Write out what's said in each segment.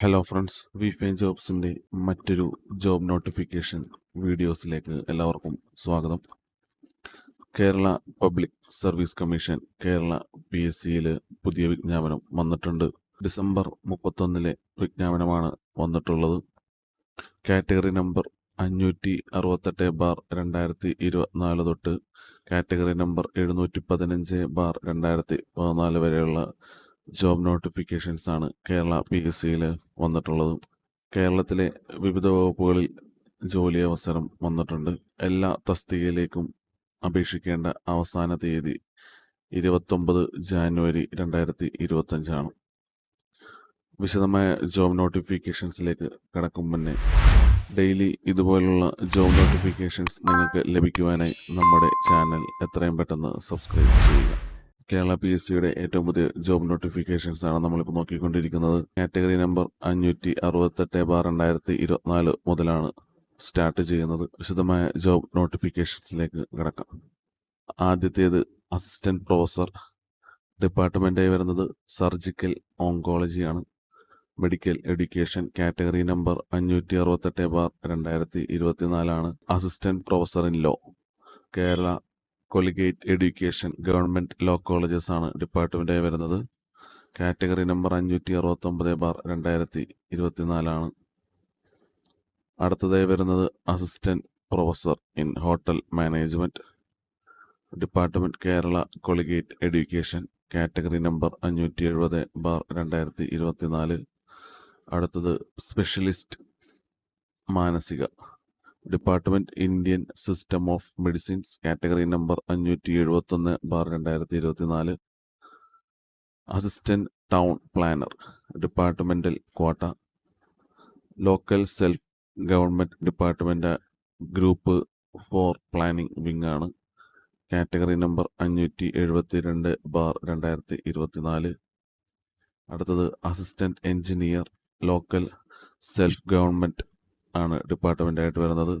Hello friends V fine ജോബ്സിന്റെ മറ്റൊരു job notification വീഡിയോസിലേക്ക് എല്ലാവർക്കും സ്വാഗതം. Kerala public service commission Kerala P S സിയിൽ പുതിയ വിജ്ഞാപനം വന്നിട്ടുണ്ട്. ഡിസംബർ മുപ്പത്തൊന്നിലെ വിജ്ഞാപനമാണ് വന്നിട്ടുള്ളത്. കാറ്റഗറി നമ്പർ അഞ്ഞൂറ്റി അറുപത്തെട്ട് ബാർ രണ്ടായിരത്തി ഇരുപത്തിനാല് തൊട്ട് കാറ്റഗറി നമ്പർ എഴുന്നൂറ്റി പതിനഞ്ച് ബാർ രണ്ടായിരത്തി പതിനാല് വരെയുള്ള ജോബ് നോട്ടിഫിക്കേഷൻസ് ആണ് കേരള പി എസ് സിയിൽ വന്നിട്ടുള്ളത്. കേരളത്തിലെ വിവിധ വകുപ്പുകളിൽ ജോലി അവസരം വന്നിട്ടുണ്ട്. എല്ലാ തസ്തികയിലേക്കും അപേക്ഷിക്കേണ്ട അവസാന തീയതി ഇരുപത്തൊമ്പത് ജാനുവരി രണ്ടായിരത്തി ഇരുപത്തഞ്ചാണ് വിശദമായ ജോബ് നോട്ടിഫിക്കേഷൻസിലേക്ക് കടക്കും മുന്നേ ഡെയിലി ഇതുപോലുള്ള ജോബ് നോട്ടിഫിക്കേഷൻസ് നിങ്ങൾക്ക് ലഭിക്കുവാനായി നമ്മുടെ ചാനൽ എത്രയും പെട്ടെന്ന് സബ്സ്ക്രൈബ് ചെയ്യുക. കേരള പി എസ് സിയുടെ ഏറ്റവും പുതിയ ജോബ് നോട്ടിഫിക്കേഷൻസ് ആണ് നമ്മളിപ്പോൾ നോക്കിക്കൊണ്ടിരിക്കുന്നത്. കാറ്റഗറി നമ്പർ അഞ്ഞൂറ്റി അറുപത്തെട്ട് ബാർ രണ്ടായിരത്തി ഇരുപത്തിനാല് മുതലാണ് സ്റ്റാർട്ട് ചെയ്യുന്നത്. വിശദമായ ജോബ് നോട്ടിഫിക്കേഷൻസിലേക്ക് കിടക്കാം. ആദ്യത്തേത് അസിസ്റ്റന്റ് പ്രൊഫസർ ഡിപ്പാർട്ട്മെന്റായി വരുന്നത് സർജിക്കൽ ഓങ്കോളജിയാണ് മെഡിക്കൽ എഡ്യൂക്കേഷൻ കാറ്റഗറി നമ്പർ അഞ്ഞൂറ്റി അറുപത്തെട്ട് ബാർ രണ്ടായിരത്തി ഇരുപത്തിനാലാണ് assistant professor in law Kerala collegiate education government law colleges ആണ് ഡിപ്പാർട്ട്മെന്റായി വരുന്നത്. കാറ്റഗറി നമ്പർ അഞ്ഞൂറ്റി അറുപത്തൊമ്പത് ബാർ രണ്ടായിരത്തി ഇരുപത്തിനാലാണ് അടുത്തതായി വരുന്നത് assistant professor in hotel management department Kerala collegiate education category number അഞ്ഞൂറ്റി എഴുപത് ബാർ രണ്ടായിരത്തി ഇരുപത്തിനാല് അടുത്തത് സ്പെഷ്യലിസ്റ്റ് മാനസിക department Indian system of medicines category number അഞ്ഞൂറ്റി എഴുപത്തൊന്ന് ബാർ രണ്ടായിരത്തി ഇരുപത്തിനാല് assistant town planner departmental quota local self government department group four planning wing ആണ്. കാറ്റഗറി നമ്പർ അഞ്ഞൂറ്റി എഴുപത്തി രണ്ട് ബാർ രണ്ടായിരത്തി ഇരുപത്തിനാല് അടുത്തത് assistant engineer local self government ആണ് ഡിപ്പാർട്ട്മെന്റായിട്ട് വരുന്നത്.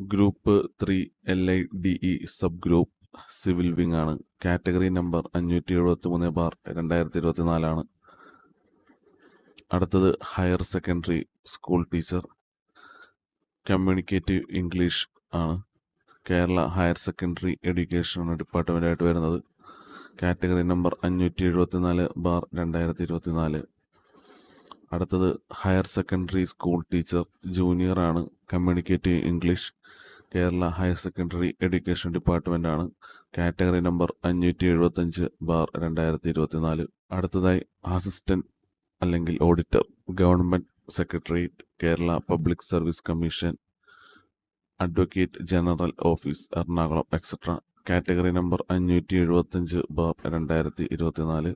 Group three L I D E sub group civil wing ആണ്. കാറ്റഗറി നമ്പർ അഞ്ഞൂറ്റി എഴുപത്തി മൂന്ന് ബാർ രണ്ടായിരത്തി ഇരുപത്തി നാലാണ് അടുത്തത് higher secondary school teacher. Communicative English ആണ്. കേരള ഹയർ സെക്കൻഡറി എഡ്യൂക്കേഷൻ ഡിപ്പാർട്ട്മെന്റായിട്ട് വരുന്നത്. കാറ്റഗറി നമ്പർ അഞ്ഞൂറ്റി എഴുപത്തി നാല് ബാർ രണ്ടായിരത്തി ഇരുപത്തി നാല് അടുത്തത് higher secondary school teacher junior ആണ്. Communicative English Kerala higher secondary education department ആണ്. കാറ്റഗറി നമ്പർ അഞ്ഞൂറ്റി എഴുപത്തഞ്ച് ബാർ രണ്ടായിരത്തി ഇരുപത്തിനാല്. അടുത്തതായി അസിസ്റ്റന്റ് അല്ലെങ്കിൽ auditor government secretariat Kerala public service commission advocate general office Ernakulam etcetera category number അഞ്ഞൂറ്റി എഴുപത്തഞ്ച് ബാർ രണ്ടായിരത്തി ഇരുപത്തിനാല്.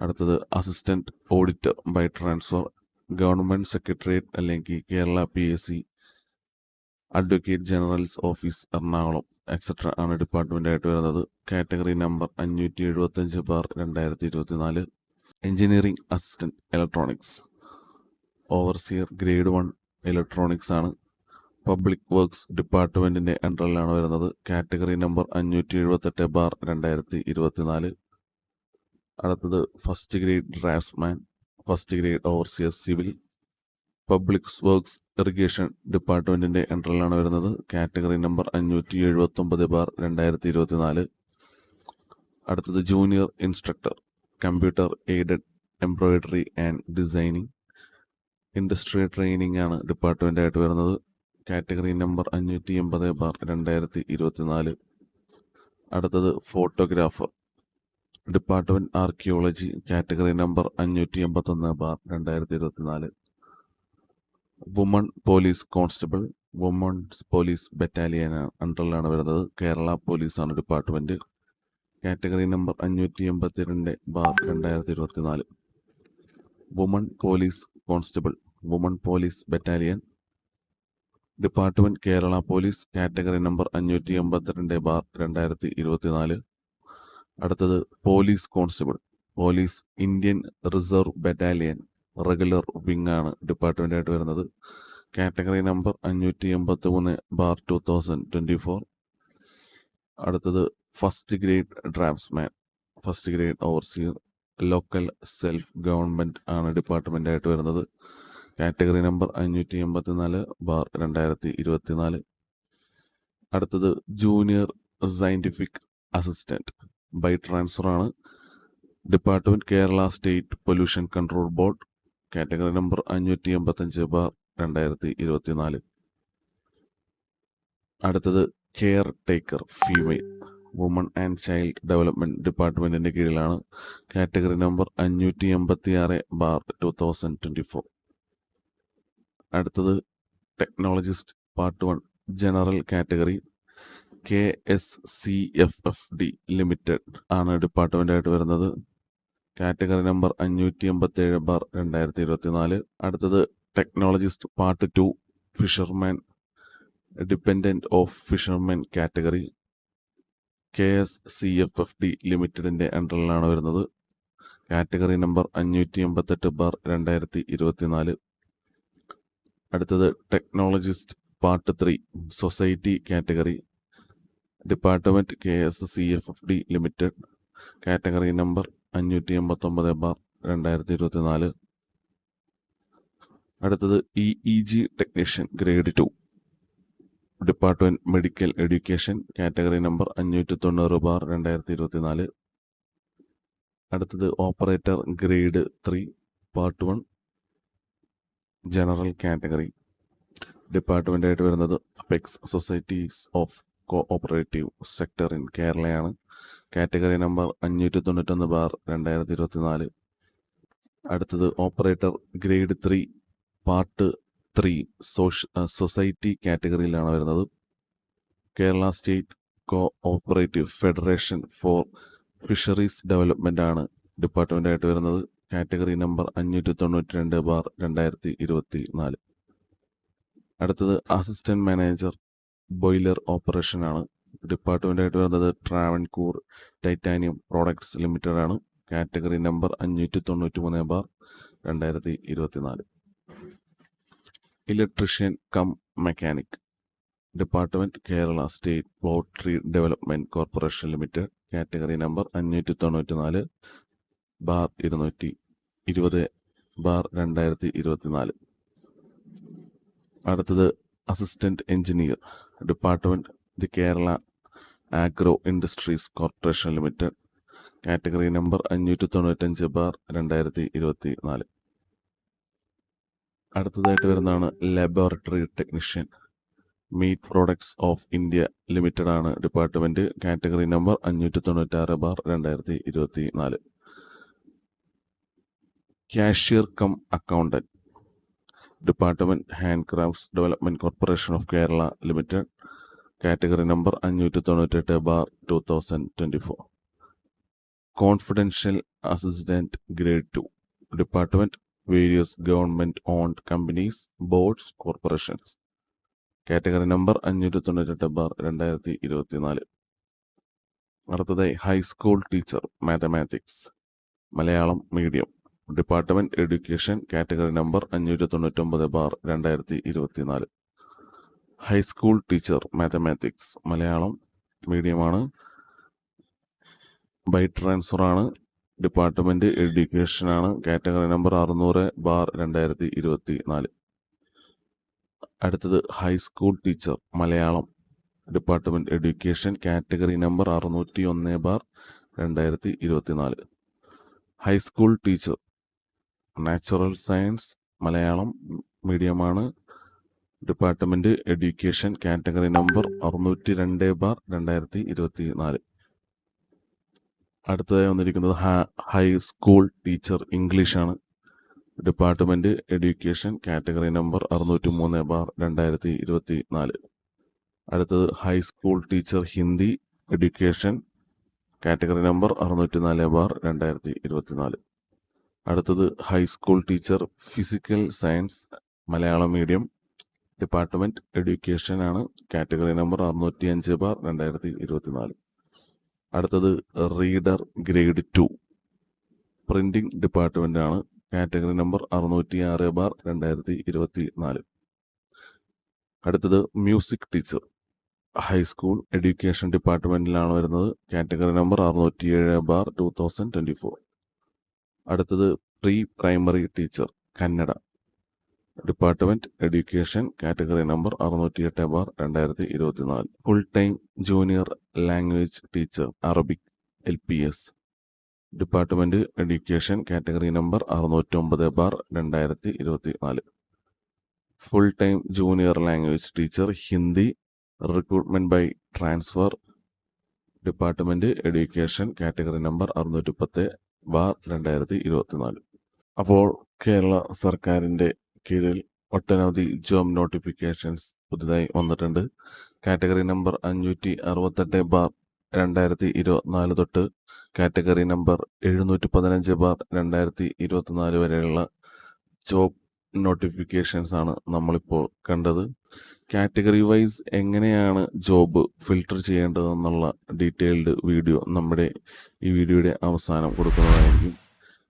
അടുത്തത് assistant auditor by transfer government secretariat അല്ലെങ്കിൽ Kerala P S C advocate generals office Ernakulam etcetera ആണ് department ആയിട്ട് വരുന്നത്. Category number അഞ്ഞൂറ്റി എഴുപത്തഞ്ച് ബാർ രണ്ടായിരത്തി ഇരുപത്തിനാല് engineering assistant electronics overseer grade one electronics ആണ് പബ്ലിക് വർക്ക്സ് ഡിപ്പാർട്ട്മെന്റിന്റെ അണ്ടറിലാണ് വരുന്നത്. കാറ്റഗറി നമ്പർ അഞ്ഞൂറ്റി എഴുപത്തെട്ട് ബാർ രണ്ടായിരത്തി ഇരുപത്തിനാല് അടുത്തത് first grade draftsman first grade overseer civil public works irrigation ഡിപ്പാർട്ട്മെന്റിന്റെ അണ്ടറിലാണ് വരുന്നത്. കാറ്റഗറി നമ്പർ അഞ്ഞൂറ്റി എഴുപത്തൊമ്പത് ബാർ രണ്ടായിരത്തി ഇരുപത്തിനാല് അടുത്തത് junior instructor computer aided embroidery and designing industry training ആണ് ഡിപ്പാർട്ട്മെന്റ് ആയിട്ട് വരുന്നത്. കാറ്റഗറി നമ്പർ അഞ്ഞൂറ്റി എൺപത് ബാർ രണ്ടായിരത്തി ഇരുപത്തിനാല് അടുത്തത് photographer department archaeology category number അഞ്ഞൂറ്റി എൺപത്തൊന്ന് ബാർ രണ്ടായിരത്തി ഇരുപത്തിനാല് woman police constable woman's police battalion അണ്ടറിലാണ് വരുന്നത്. കേരള പോലീസാണ് ഡിപ്പാർട്ട്മെന്റ് കാറ്റഗറി നമ്പർ അഞ്ഞൂറ്റി എൺപത്തി രണ്ട് ബാർ രണ്ടായിരത്തി ഇരുപത്തിനാല് woman police constable woman police battalion department Kerala police category number അഞ്ഞൂറ്റി എൺപത്തിരണ്ട് ബാർ രണ്ടായിരത്തി ഇരുപത്തിനാല് അടുത്തത് police constable. Police Indian reserve battalion regular wing ആണ് ഡിപ്പാർട്ട്മെന്റ് ആയിട്ട് വരുന്നത്. കാറ്റഗറി നമ്പർ അഞ്ഞൂറ്റി എൺപത്തി മൂന്ന് bar two thousand twenty four. അടുത്തത് first grade draftsman first grade overseer local self government ആണ് ഡിപ്പാർട്ട്മെന്റ് ആയിട്ട് വരുന്നത്. കാറ്റഗറി നമ്പർ അഞ്ഞൂറ്റി എൺപത്തി നാല് ബാർ രണ്ടായിരത്തി ഇരുപത്തി നാല് അടുത്തത് junior scientific assistant by transfer ആണ്. Department Kerala state pollution control board category number അഞ്ഞൂറ്റി എൺപത്തഞ്ച് ബാർ രണ്ടായിരത്തി ഇരുപത്തി നാല് അടുത്തത് caretaker female woman and child development ഡിപ്പാർട്ട്മെന്റിന്റെ കീഴിലാണ്. കാറ്റഗറി നമ്പർ അഞ്ഞൂറ്റി എൺപത്തി ആറ് bar two thousand twenty four അടുത്തത് technologist part one general category K S C F F D limited ആണ് ഡിപ്പാർട്ട്മെന്റ് ആയിട്ട് വരുന്നത്. കാറ്റഗറി നമ്പർ അഞ്ഞൂറ്റി എൺപത്തി ഏഴ് ബാർ രണ്ടായിരത്തി ഇരുപത്തി നാല് അടുത്തത് technologist part two fisherman dependent of fisherman category. K S C F F D ലിമിറ്റഡിന്റെ അണ്ടറിലാണ് വരുന്നത്. കാറ്റഗറി നമ്പർ അഞ്ഞൂറ്റി എൺപത്തെട്ട് ബാർ രണ്ടായിരത്തി ഇരുപത്തി നാല് അടുത്തത് technologist part three society category. Department K S C F F D limited category number അഞ്ഞൂറ്റി എൺപത്തൊമ്പത് ബാർ രണ്ടായിരത്തി ഇരുപത്തി നാല് അടുത്തത് E E G technician grade two department medical education category number അഞ്ഞൂറ്റി തൊണ്ണൂറ് ബാർ രണ്ടായിരത്തി ഇരുപത്തി നാല് അടുത്തത് operator grade three part one general category ഡിപ്പാർട്ട്മെന്റായിട്ട് വരുന്നത് apex societies of cooperative sector in കേരളയാണ് category number അഞ്ഞൂറ്റി തൊണ്ണൂറ്റൊന്ന് ബാർ രണ്ടായിരത്തി ഇരുപത്തി നാല് അടുത്തത് operator grade three part three സോഷ society കാറ്റഗറിയിലാണ് വരുന്നത്. Kerala state cooperative federation for fisheries development ആണ് ഡിപ്പാർട്ട്മെന്റായിട്ട് വരുന്നത്. കാറ്റഗറി നമ്പർ അഞ്ഞൂറ്റി തൊണ്ണൂറ്റി രണ്ട് ബാർ രണ്ടായിരത്തി ഇരുപത്തി നാല് അടുത്തത് അസിസ്റ്റന്റ് മാനേജർ ബോയിലർ ഓപ്പറേഷൻ ആണ് ഡിപ്പാർട്ട്മെന്റ് ആയിട്ട് വരുന്നത് ട്രാവൻകൂർ ടൈറ്റാനിയം പ്രോഡക്ട്സ് ലിമിറ്റഡ് ആണ് കാറ്റഗറി നമ്പർ അഞ്ഞൂറ്റി തൊണ്ണൂറ്റി മൂന്ന് ബാർ രണ്ടായിരത്തി ഇരുപത്തി നാല് electrician cum mechanic. Department Kerala state poultry development corporation limited. Category number അഞ്ഞൂറ്റി തൊണ്ണൂറ്റി നാല് ബാർ ഇരുന്നൂറ്റി ഇരുപത് ബാർ രണ്ടായിരത്തി ഇരുപത്തി നാല് അടുത്തത് assistant engineer. Department the Kerala agro industries corporation limited category number അഞ്ഞൂറ്റി തൊണ്ണൂറ്റഞ്ച് ബാർ രണ്ടായിരത്തി ഇരുപത്തി നാല് അടുത്തതായിട്ട് വരുന്നതാണ് laboratory technician meat products of India limited ആണ് ഡിപ്പാർട്ട്മെന്റ് കാറ്റഗറി നമ്പർ അഞ്ഞൂറ്റി തൊണ്ണൂറ്റാറ് ബാർ രണ്ടായിരത്തി ഇരുപത്തി നാല് cashier cum accountant department hand crafts development corporation of Kerala limited category number അഞ്ഞൂറ്റി തൊണ്ണൂറ്റെട്ട് bar two thousand twenty four confidential assistant grade two department various government owned companies boards corporations category number അഞ്ഞൂറ്റി തൊണ്ണൂറ്റെട്ട് bar രണ്ടായിരത്തി ഇരുപത്തി നാല് അടുത്തതായി high school teacher mathematics Malayalam medium department education category number അഞ്ഞൂറ്റി തൊണ്ണൂറ്റൊമ്പത് ബാർ രണ്ടായിരത്തി ഇരുപത്തി നാല് high school teacher mathematics Malayalam മീഡിയമാണ് by transfer ആണ്. ഡിപ്പാർട്ട്മെന്റ് എഡ്യൂക്കേഷൻ ആണ്. കാറ്റഗറി നമ്പർ അറുന്നൂറ് ബാർ രണ്ടായിരത്തി ഇരുപത്തി നാല് അടുത്തത് high school teacher Malayalam. Department education category number അറുന്നൂറ്റി ഒന്ന് ബാർ രണ്ടായിരത്തി ഇരുപത്തി നാല് high school teacher natural science Malayalam മീഡിയമാണ്. Department education category number അറുന്നൂറ്റി രണ്ട് ബാർ രണ്ടായിരത്തി ഇരുപത്തി നാല് അടുത്തതായി വന്നിരിക്കുന്നത് ഹൈസ്കൂൾ ടീച്ചർ ഇംഗ്ലീഷാണ് ഡിപ്പാർട്ട്മെന്റ് എഡ്യൂക്കേഷൻ കാറ്റഗറി നമ്പർ അറുന്നൂറ്റി മൂന്ന് ബാർ രണ്ടായിരത്തി ഇരുപത്തി നാല് അടുത്തത് high school teacher Hindi education category number അറുന്നൂറ്റി നാല് ബാർ രണ്ടായിരത്തി ഇരുപത്തി നാല് അടുത്തത് high school teacher physical science Malayalam medium department education ആണ്. കാറ്റഗറി നമ്പർ അറുന്നൂറ്റി അഞ്ച് ബാർ രണ്ടായിരത്തി ഇരുപത്തി നാല് അടുത്തത് reader grade two printing department ആണ്. കാറ്റഗറി നമ്പർ അറുന്നൂറ്റി ആറ് ബാർ രണ്ടായിരത്തി ഇരുപത്തി നാല് അടുത്തത് music teacher high school education ഡിപ്പാർട്ട്മെന്റിലാണ് വരുന്നത് കാറ്റഗറി നമ്പർ അറുന്നൂറ്റി ഏഴ് bar two thousand twenty four അടുത്തത് pre primary teacher Kannada department education category number അറുന്നൂറ്റി എട്ട് ബാർ രണ്ടായിരത്തി ഇരുപത്തിനാല് full time junior language teacher Arabic L P S department education category number അറുന്നൂറ്റൊമ്പത് bar രണ്ടായിരത്തി ഇരുപത്തി നാല് full time junior language teacher Hindi recruitment by transfer department education category number അറുന്നൂറ്റി പത്ത് bar രണ്ടായിരത്തി ഇരുപത്തിനാല് അപ്പോൾ കേരള സർക്കാരിന്റെ കീഴിൽ ഒട്ടനവധി ജോബ് നോട്ടിഫിക്കേഷൻസ് പുതുതായി വന്നിട്ടുണ്ട്. കാറ്റഗറി നമ്പർ അഞ്ഞൂറ്റി അറുപത്തെട്ട് ബാർ രണ്ടായിരത്തി ഇരുപത്തിനാല് തൊട്ട് കാറ്റഗറി നമ്പർ എഴുന്നൂറ്റി പതിനഞ്ച് ബാർ രണ്ടായിരത്തി ഇരുപത്തിനാല് വരെയുള്ള ജോബ് നോട്ടിഫിക്കേഷൻസ് ആണ് നമ്മളിപ്പോൾ കണ്ടത്. കാറ്റഗറി വൈസ് എങ്ങനെയാണ് ജോബ് ഫിൽട്ടർ ചെയ്യേണ്ടതെന്നുള്ള ഡീറ്റെയിൽഡ് വീഡിയോ നമ്മുടെ ഈ വീഡിയോയുടെ അവസാനം കൊടുക്കുന്നതായിരിക്കും.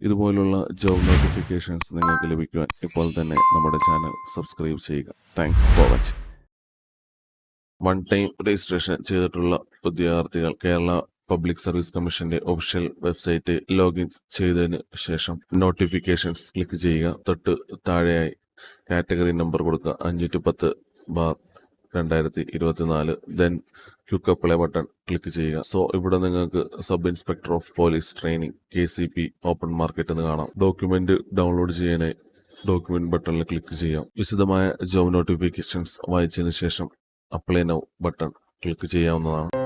ഇതുപോലുള്ള ജോബ് നോട്ടിഫിക്കേഷൻസ് നിങ്ങൾക്ക് ലഭിക്കുവാൻ ഇപ്പോൾ തന്നെ നമ്മുടെ ചാനൽ സബ്സ്ക്രൈബ് ചെയ്യുക. Thanks for watching one time registration ചെയ്തിട്ടുള്ള വിദ്യാർത്ഥികൾ കേരള പബ്ലിക് സർവീസ് കമ്മീഷന്റെ ഒഫീഷ്യൽ വെബ്സൈറ്റ് ലോഗിൻ ചെയ്തതിന് ശേഷം നോട്ടിഫിക്കേഷൻസ് ക്ലിക്ക് ചെയ്യുക. തൊട്ട് താഴെയായി കാറ്റഗറി നമ്പർ കൊടുക്കുക. അഞ്ച് ടു പത്ത് ബാർ രണ്ടായിരത്തി ഇരുപത്തിനാല് then quick apply button click ചെയ്യുക. സോ ഇവിടെ നിങ്ങൾക്ക് sub inspector of police training K C P open market എന്ന് കാണാം. ഡോക്യുമെന്റ് ഡൗൺലോഡ് ചെയ്യാനായി ഡോക്യുമെന്റ് ബട്ടണിൽ ക്ലിക്ക് ചെയ്യാം. വിശദമായ ജോബ് നോട്ടിഫിക്കേഷൻസ് വായിച്ചതിന് ശേഷം അപ്ലൈ നൗ ബട്ടൺ ക്ലിക്ക് ചെയ്യാവുന്നതാണ്.